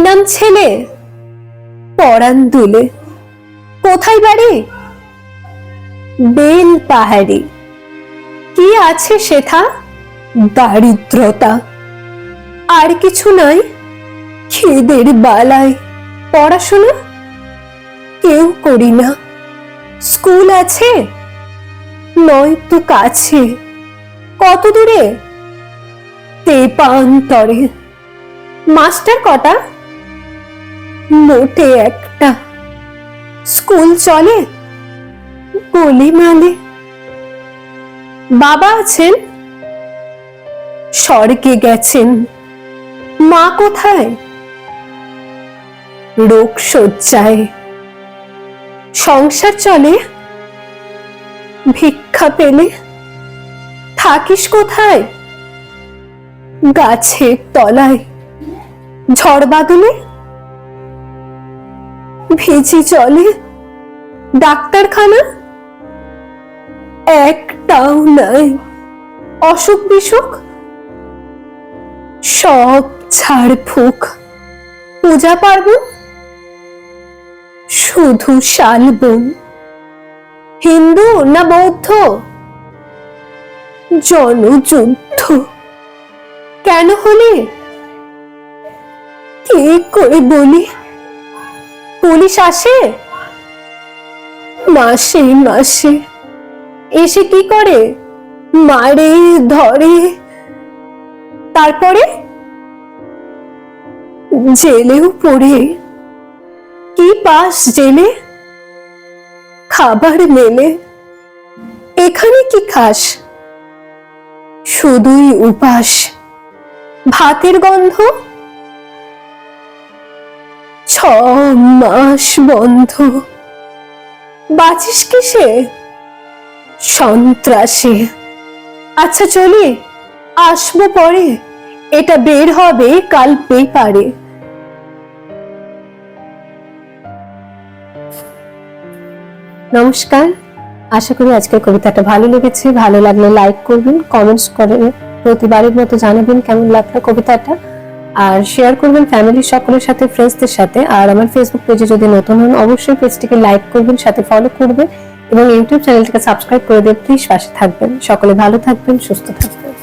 নাম ছেলে। পরান দুলে। কোথায় বাড়ি? বেল পাহাড়ি। কি আছে সেথা? দারিদ্রতা। আর কিছু নয় খিদের বালায়। পড়াশোনা? কেউ করি না। স্কুল আছে? নয় তো কাছে। কত দূরে? তেপান্তরে। মাস্টার কটা? মোটে একটা। স্কুল চলে? বলি মানে? বাবা আছেন? স্বর্গে গেছেন। মা কোথায়? রোগ শয্যায়। সংসার চলে? ভিক্ষা পেলে? থাকিস কোথায়? গাছের তলায়। ঝড় বাদলে? ভিজি চলে ডাক্তারখানা? একটাও নাই। অসুখ বিসুখ? সব ছাড় ফুক পূজা পার্বণ? শুধু শালবন হিন্দু না বৌদ্ধ? জনযুদ্ধ। কেন হলে? কি করে বলি? পুলিশ আসে? মাসে মাসে। এসে কি করে? মারে, ধরে। তারপরে? জেলেও পড়ে। কি পাস জেলে? খাবার মেলে। এখানে কি খাস? শুধুই উপাস। ভাতের গন্ধ? ছ মাস বন্ধ। বাঁচিস কিসে সন্ত্রাসে। আচ্ছা চলি, আসব পরে। এটা বের হবে কাল পেপারে। নমস্কার, আশা করি আজকের কবিতাটা ভালো লেগেছে। ভালো লাগলে লাইক করবেন কমেন্টস করে প্রতিবারের মতো জানাবেন কেমন লাগল কবিতাটা। আর শেয়ার করবেন ফ্যামিলির সকলের সাথে ফ্রেন্ডসদের সাথে। আর আমার ফেসবুক পেজে যদি নতুন হন, অবশ্যই পেজটিকে লাইক করবেন, সাথে ফলো করবেন এবং ইউটিউব চ্যানেলটিকে সাবস্ক্রাইব করে দিয়ে প্লিজ পাশে থাকবেন। সকলে ভালো থাকবেন, সুস্থ থাকবেন।